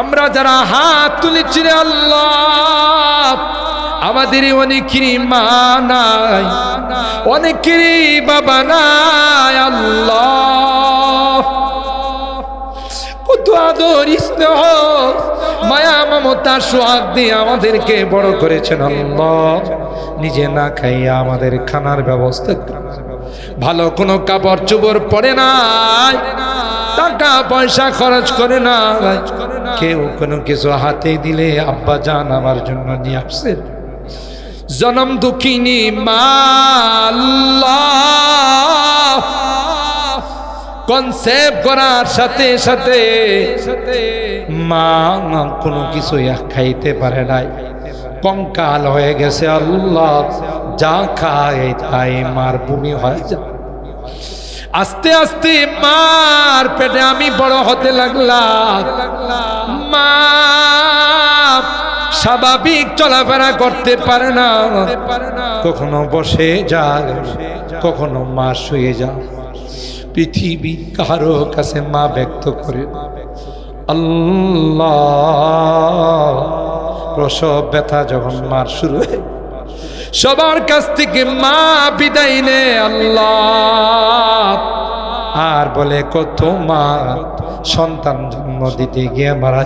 আমরা যারা হাত তুলেছি রে আল্লাহ, আমাদের অনেকেরই মা নাই, অনেকেরই বাবা নাই আল্লাহ। কত আদর স্নেহ, মায়া, মমতা, সোহাগ দিয়ে আমাদেরকে বড় করেছেন আল্লাহ। নিজে না খাইয়া আমাদের খানার ব্যবস্থা। ভালো কোনো কাপড় চোপড় পরে নাই। টাকা পয়সা খরচ করে না। কেউ কোনো কিছু হাতে দিলে আব্বা জান আমার জন্য নিয়ে আসছে। জনম দুঃখিনী মাল্লাহ কনসেপ্ট করার সাথে সাথে মা কোনো কিছু খাইতে পারে নাই। কঙ্কাল হয়ে গেছে আল্লাহ। যা খায় তাই মার ভূমি হয়ে যায়। আস্তে আস্তে মার পেটে আমি বড় হতে লাগলাম। মা স্বাভাবিক চলাফেরা করতে পারে না। কখনো বসে যায় কখনো মা শুয়ে যায় পৃথিবী কারও কাছে মা ব্যক্ত করে আল্লাহ, প্রসব ব্যথা যখন মার শুরু হয় সবার কাছ থেকে মা বিদায় নে আল্লাহ। আর বলে, কত মা সন্তান জন্ম দিতে গিয়ে মারা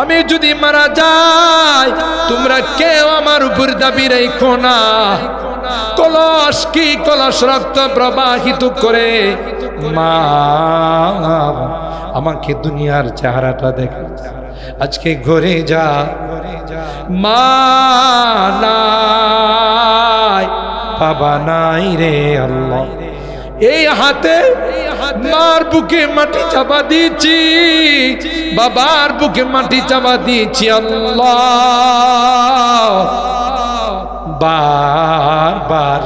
আমি যদি মারা যাই, তোমরা কেউ আমার উপর দাবি রেখো না। কলস কি কলস রক্ত প্রবাহিত করে? মা, আমাকে দুনিয়ার চেহারাটা দেখে আজকে ঘরে যা মা বাবা নাই রে আল্লাহ। এই হাতে মার বুকে মাটি চাপা দিয়েছি। বাবার বুকে মাটি চাপা দিয়েছি আল্লাহ। বারবার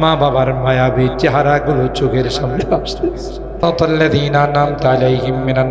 মা বাবার মায়াবী চেহারাগুলো চোখের সামনে আসছে। ততল্লাদিনা নাম তালাইহিম মিনান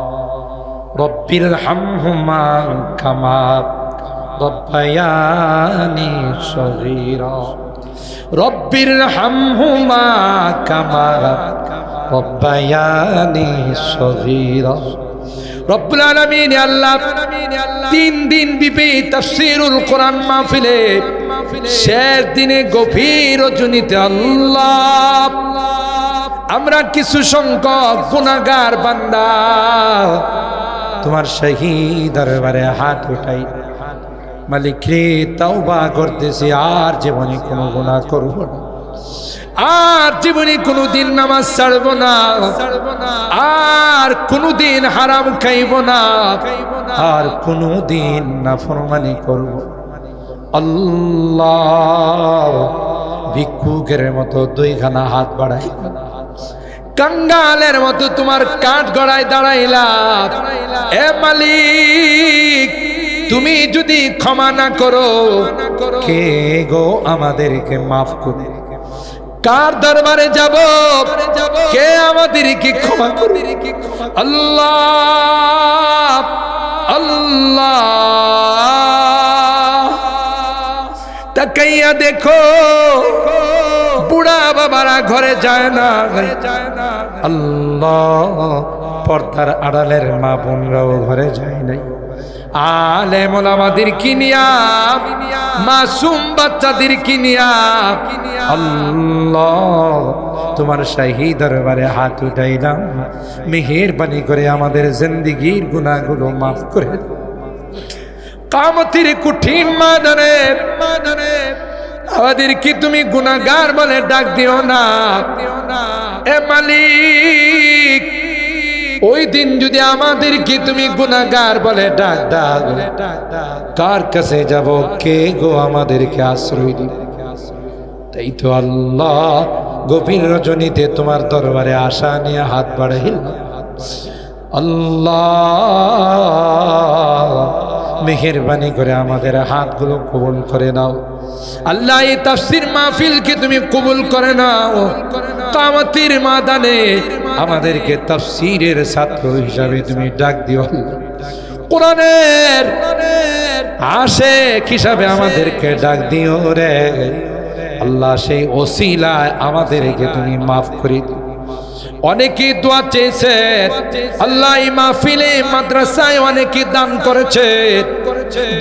রব্বির হামহুমা কামা রব্বায়ানি শরীর রব্বির হামহুমা কামা রব্বায়ানি সহির তিন দিন গভীর রজনীতে আমরা কিছু সংখ্যক গুণাগার বান্দা তোমার সেই দরবারে হাত উঠাই। মালিক রে, তাওবা করতেছি, আর জীবনে কোনো গুনাহ করব না। আর জীবনে কোনোদিন নামাজ ছাড়ব না। আর কোনোদিন হারাম খাইব না। আর কোনোদিন না ফরমানি করব। আল্লাহ ভিক্ষুকের মতো দুইখানা হাত বাড়াই। কাঙ্গালের মতো তোমার কাঠ গড়ায় দাঁড়াইলাম এ মালিক, তুমি যদি ক্ষমা না করো, কে গো আমাদেরকে মাফ করো কার দরবারে যাব? কে আমাদেরকে ক্ষমা করবে? আল্লাহ আল্লাহ। তাকাইয়া দেখো বুড়া বাবারা ঘরে যায় না আল্লাহ, পর্দার আড়ালের মা বোনরাও ঘরে যায় নাই। কিনিয়া, মাসুম বাচ্চাদের কিনিয়া। আল্লাহ, তোমার শাহী দরবারে হাত উঠাইলাম মেহেরবানি করে আমাদের জিন্দিগির গুণাগুলো মাফ করে। কামতির কঠিন মাদানে মাদানে আমাদের কি তুমি গুনাগার বলে ডাক দিও না? এ মালিক, ওই দিন যদি আমাদের কি তুমি গুনাগার বলে ডাক ডাক কার কাছে যাব? কে গো আমাদেরকে আশ্রয় দিবে? তাই তো আল্লাহ গভীর রজনীতে তোমার দরবারে আশা নিয়ে হাত বাড়াইল। আল্লাহ মেহেরবানি করে আমাদের হাতগুলো কবুল করে নাও। আল্লাহ এই তাফসির মাহফিলকে তুমি কবুল করে নাও। কামতির মাদানে আমাদেরকে তাফসিরের ছাত্র হিসাবে তুমি ডাক দিও। কোরআনের আশেক হিসাবে আমাদেরকে ডাক দিও রে। আল্লাহ সেই ওসিলায় আমাদেরকে তুমি মাফ করে দিও। অনেকে দোয়া চেয়েছে। আল্লাহ মাহফিলে মাদ্রাসায় অনেকে দান করেছে।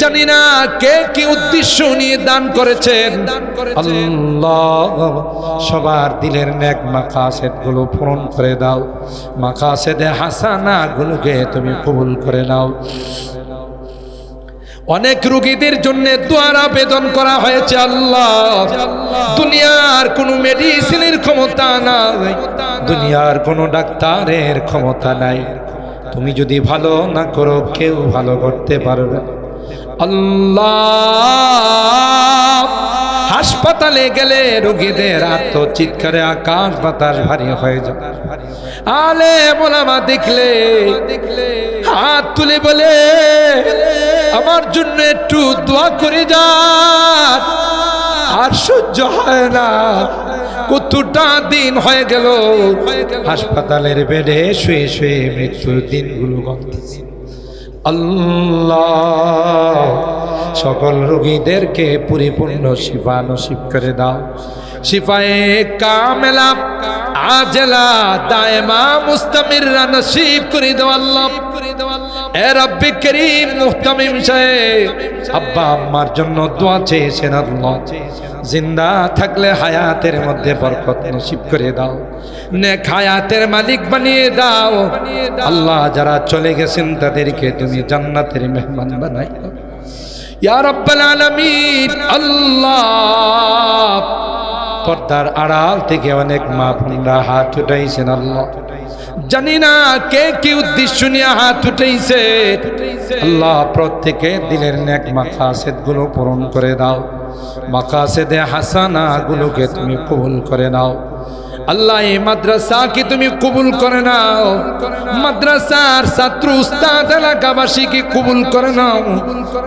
জানি না কে কি উদ্দেশ্য নিয়ে দান করেছেন আল্লাহ সবার দিলের নেক মাকাসেদগুলো পূরণ করে দাও। মাকাসেদে হাসানা গুলোকে তুমি কবুল করে নাও। অনেক রুগীদের জন্য দোয়ার আবেদন করা হয়েছে আল্লাহ। দুনিয়ার কোনো মেডিসিনের ক্ষমতা নাই। দুনিয়ার কোনো ডাক্তারের ক্ষমতা নাই। তুমি যদি ভালো না করো, কেউ ভালো করতে পারবে। আল্লাহ! হাসপাতালে গেলে রোগীদের আত্মচিৎকারে আকাশ বাতাস ভারী হয়ে যায়। আলে মোলামা দেখলে দেখলে, হাত তুলে বলে, আমার জন্য একটু দোয়া করে যা, আর সহ্য হয় না। কতটা দিন হয়ে গেল। হাসপাতালের বেডে শুয়ে শুয়ে মৃত্যুর দিনগুলো গন্তেছে আল্লাহ, সকল রোগীদেরকে পরিপূর্ণ শিবানসিব করে দাও। শিফায়ে কামেলা, আজলা, দায়মা মুস্তামির নসিব করে দাও আল্লাহ। এ রব্বি করিম মুহতামিম সাহেব, আব্বা আম্মার জন্য দোয়া চেয়েছেন আল্লাহ। জিন্দা থাকলে হায়াতের মধ্যে বরকত নসিব করে দাও। নেক হায়াতের মালিক বানিয়ে দাও। আল্লাহ যারা চলে গেছেন তাদেরকে তুমি জান্নাতের মেহমান বানাই দাও। ইয়া রাব্বাল আলামিন, আল্লাহ। পর্দার আড়াল থেকে অনেক মা বোনরা হাত উঠাইছেন আল্লাহ। জানি না কে কি উদ্দেশ্য নিয়ে হাত উঠাইছে। আল্লাহ প্রত্যেকে দিলের নেক মাকাসেদগুলো পূরণ করে দাও। মাকাসেদে হাসানা গুলোকে তুমি কবুল করে নাও। আল্লাহ, এই মাদ্রাসাকে তুমি কবুল করে নাও। মাদ্রাসার ছাত্র উস্তাদ এলাকাবাসীকে কবুল করে নাও।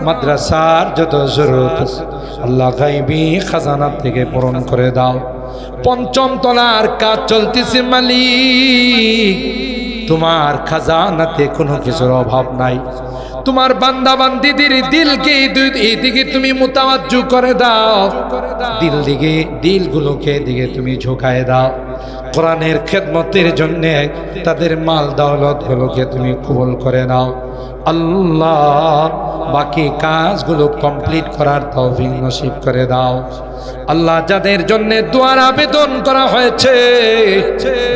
মাদ্রাসার যত জরুরত, আল্লাহ গাইবি খাজানা থেকে পূরণ করে দাও। পঞ্চম তলার কাজ চলতেছে মালিক। তোমার খাজানাতে কোনো কিছুর অভাব নাই। তোমার বান্দা বান্দিদের দিলকে এইদিকে তুমি মোতাবাজ্জু করে দাও। দিল দিকে দিলগুলোকে দিকে তুমি ঝোঁকায় দাও। কোরআনের খেদমতের জন্যে তাদের মাল দৌলত গুলোকে তুমি কবুল করে নাও। আল্লাহ বাকি কাজগুলো কমপ্লিট করার তৌফিক নসিব করে দাও। আল্লাহ যাদের জন্য দোয়ার আবেদন করা হয়েছে,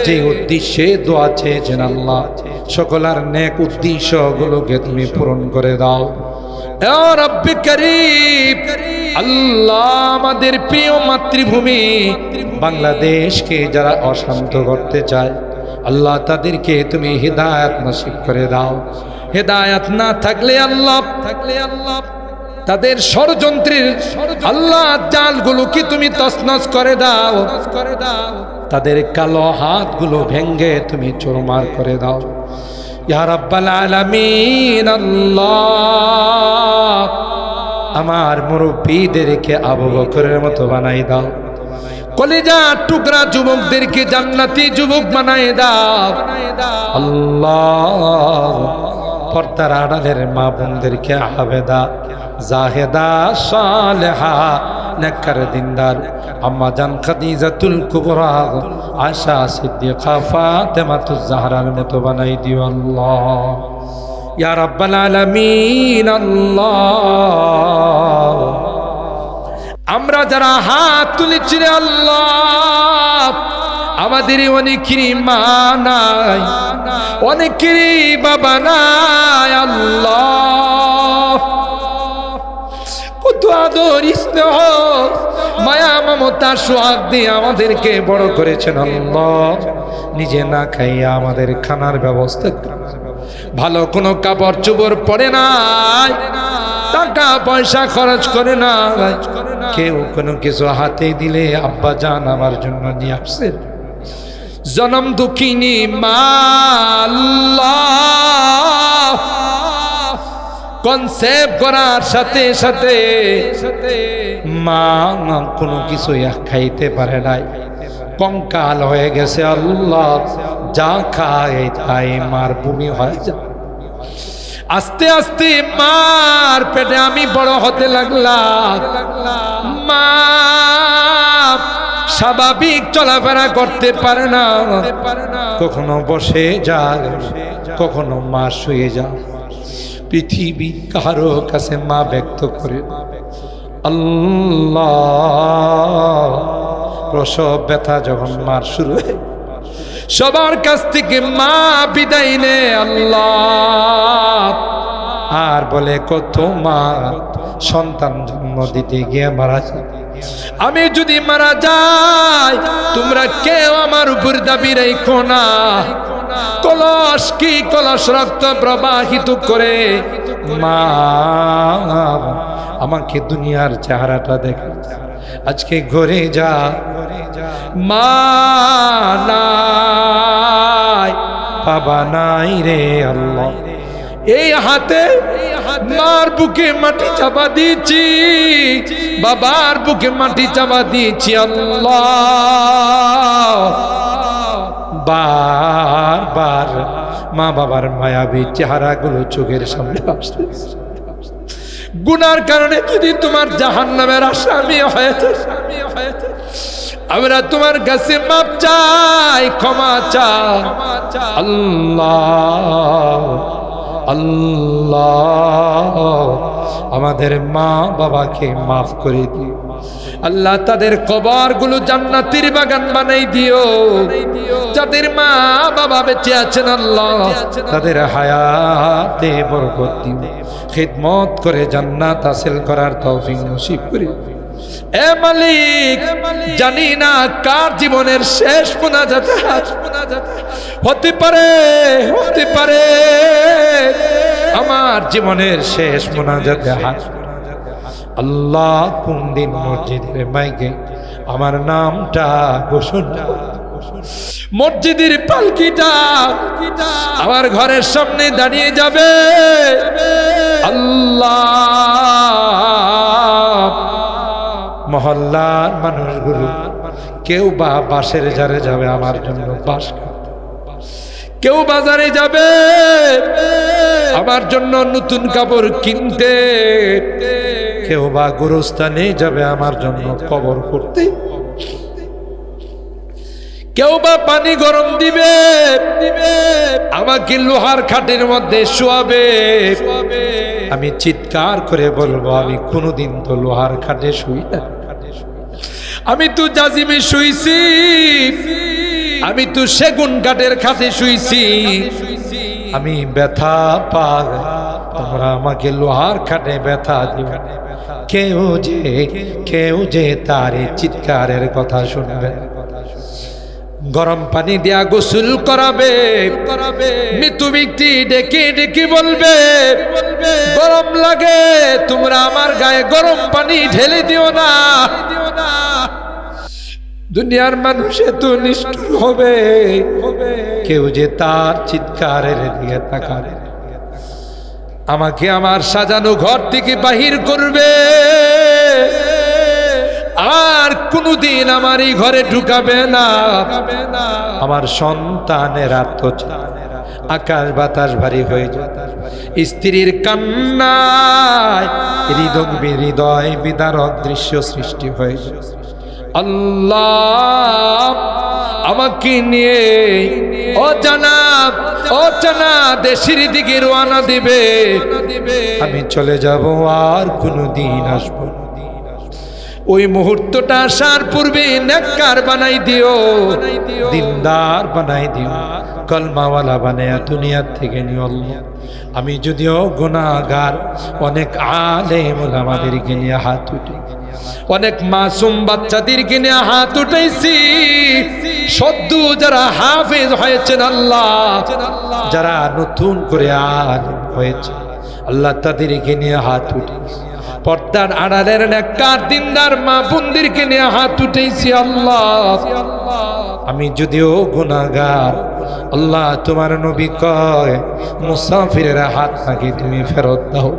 যে উদ্দেশ্যে দোয়া চেয়েছেন আল্লাহ সকলার নেক উদ্দেশ্যগুলোকে তুমি পূরণ করে দাও। রব্বি করিম আল্লাহ আমাদের প্রিয় মাতৃভূমি। বাংলাদেশকে যারা অশান্ত করতে চায় আল্লাহ তাদেরকে তুমি হৃদায়ত নসিব করে দাও। হেদায়াত না থাকলে আল্লাহ থাকলে আল্লাহ তাদের ষড়যন্ত্রের আল্লাহ জালগুলোকে তুমি তসনস করে দাও করে দাও। তাদের কালো হাতগুলো ভেঙ্গে তুমি চোরমার করে দাও। ইয়া রাব্বাল আলামিন আল্লাহ। আমার মুরব্বীদেরকে আবু বকরের মতো বানাই দাও। কলেজা টুকরা যুবকদেরকে জান্নাতি যুবক বানাই দাও। আল্লাহ পর্দার আড়ালের মা বোনদেরকে আবেদা, জাহেদা, সালেহা নেকর দিনদার, আম্মা জান খাদিজাতুল কুবরা আশা সিদ্দিকা ফাতেমাতুজ জাহরার মতো বানাই দিও আল্লাহ। ইয়া রাব্বাল আলামিন, আল্লাহ। আমরা যারা হাত তুলেছি রে আল্লাহ আমাদের অনেকেরই মা নাই, অনেকেরই বাবা নাই, আল্লাহ। কত আদর, স্নেহ, মায়া, মমতা, সোহাগ দিয়ে আমাদেরকে বড় করেছেন আল্লাহ। নিজে না খাইয়া আমাদের খানার ব্যবস্থা। ভালো কোনো কাপড় চুপড় পরে নাই। টাকা পয়সা খরচ করে না কেউ কোনো কিছু হাতে দিলে আব্বা জান আমার জন্য নিয়ে আসছে। জনম দুঃখিনী মা আল্লাহ। কনসেপ্ট করার সাথে সাথে মা কোনো কিছু খাইতে পারে নাই। কঙ্কাল হয়ে গেছে আল্লাহ। যা খায় তাই মার ভূমি হয়ে যায়। আস্তে আস্তে মার পেটে আমি বড় হতে লাগলাম। মা স্বাভাবিক চলাফেরা করতে পারে না। কখনো বসে যায় কখনো মা শুয়ে যায় পৃথিবী কারও কাছে মা ব্যক্ত করে। আল্লাহ, প্রসব ব্যথা যখন মার শুরু হয় সবার কাছ থেকে মা বিদায় নে আল্লাহ। আর বলে, কত মা সন্তান জন্ম দিতে গিয়ে মারা আমি যদি মারা যাই, তোমরা কেউ আমার উপর দাবি রেখো না। কলস কি কলস রক্ত প্রবাহিত করে? মা, আমাকে দুনিয়ার চেহারাটা দেখে আজকে ঘরে যা মা নাই বাবা নাই রে আল্লাহ। এই হাতে মার বুকে মাটি চাপা দিয়েছি। বাবার বুকে মাটি চাপা দিয়েছি আল্লাহ। বার বার মা বাবার মায়াবী চেহারাগুলো চোখের সামনে আসছে। গুনার কারণে যদি তোমার জাহান নামের আসামি হয়েছে আমরা তোমার কাছে মাপ চাই, ক্ষমা চাই। আল্লাহ আল্লাহ, আমাদের মা বাবাকে মাফ করে দিও। আল্লাহ, তাদের কবরগুলো জান্নাতির বাগান বানাই দিও। যাদের মা বাবা বেঁচে আছেন, আল্লাহ, তাদের হায়াতে বরকত দিও। খিদমত করে জান্নাত হাসিল করার তৌফিক নসিব করে। এ মালিক, জানি না কার জীবনের শেষ মোনাজাতে হতে পারে হতে পারে। আমার জীবনের শেষ মোনাজাতে হাত আল্লাহ কোন দিন মসজিদের মাইকে আমার নামটা ঘোষণা মসজিদের পালকিটা আমার ঘরের সামনে দাঁড়িয়ে যাবে। আল্লাহ মহল্লার মানুষগুলো, কেউ বা বাসের জারে যাবে আমার জন্য বাস কেউ বাজারে যাবে, আমার জন্য নতুন কাপড় কিনতে। কেউ বা গোরস্থানে যাবে, আমার জন্য কবর করতে। কেউ বা পানি গরম দিবে, আমাকে লোহার খাটের মধ্যে শোয়াবে। আমি চিৎকার করে বলব, আমি কোনোদিন তো লোহার খাটে শুই না। আমি তো জাজিমে শুইছি। আমি তো সেগুন কাঠের খাতে শুইছি। আমি ব্যথা পাগ তোমরা আমাকে লোহার খাটে ব্যথা দিও। কেউ যে কেউ যে তার চিৎকারের কথা শুনবে। গরম পানি দিয়া গোসল করাবে। করাবে। মৃত্যু ব্যক্তি ডেকে ডেকে বলবে বলবে গরম লাগে তোমরা আমার গায়ে গরম পানি ঢেলে দিও না। দিও না। দুনিয়ার মানুষ এত নিষ্ঠুর হবে। কেউ যে তার চিৎকারের দিকে তাকাবে। আমাকে আমার সাজানো ঘর থেকে বাহির করবে। আর কোনদিন আমার এই ঘরে ঢুকাবে না। আমার সন্তানের আত্মচার আকাশ বাতাস ভারী হয়ে যায়। স্ত্রীর কান্নায় হৃদয় হৃদয় বিদারক দৃশ্য সৃষ্টি হয়ে আল্লাহ আমাকে নিয়ে অজানা অজানা দেশের দিকে রওনা দিবে। আমি চলে যাব আর কোনো দিন আসব না। ওই মুহূর্তটা আসার পূর্বে নেককার বানাই দিও। দিনদার বানাই দিও। কলমাওয়ালা বানায়া দুনিয়ার থেকে নিও। আমি যদিও গুণাগার অনেক আলেম আমাদেরকে নিয়ে হাত উঠে অনেক মাসুম বাচ্চাদেরকে নিয়ে হাত উঠেছি সদ্য যারা হাফেজ হয়েছেন আল্লাহ, যারা নতুন করে আলেম হয়েছে। আল্লাহ তাদেরকে নিয়ে হাত উঠেছি। পর্দার আড়ালের নেককার দিনদার মা বন্দিরকে নিয়ে হাত উঠেছি আল্লাহ। আমি যদিও গুনাগার আল্লাহ তোমার নবী কয়, মুসাফিরের হাত নাকি তুমি ফেরত দাও।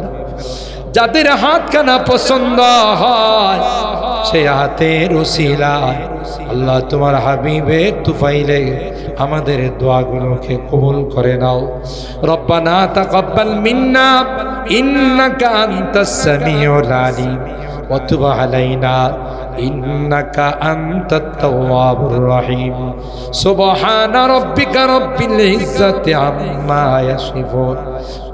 যাদের হাত হাতখানা পছন্দ হয় সেই হাতের উসিলা আল্লাহ তোমার হাবিবে তুফাইলে আমাদের দোয়াগুলোকে কবুল করে নাও। রব্বানা তাকাব্বাল মিন্না, ইন্নাকা আনতাস সামিউল আলিম, ওয়া তুব আলাইনা, ইন্নাকা আনতাত তাওয়াবুর রহিম। সুবহানা রাব্বিকা রাব্বিল ইজ্জাতি আম্মা ইয়াসিফুন,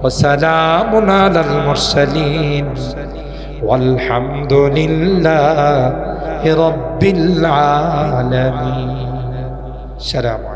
ওয়া সালামুন আলাল মুরসালিন। والحمد لله رب العالمين سلام عليكم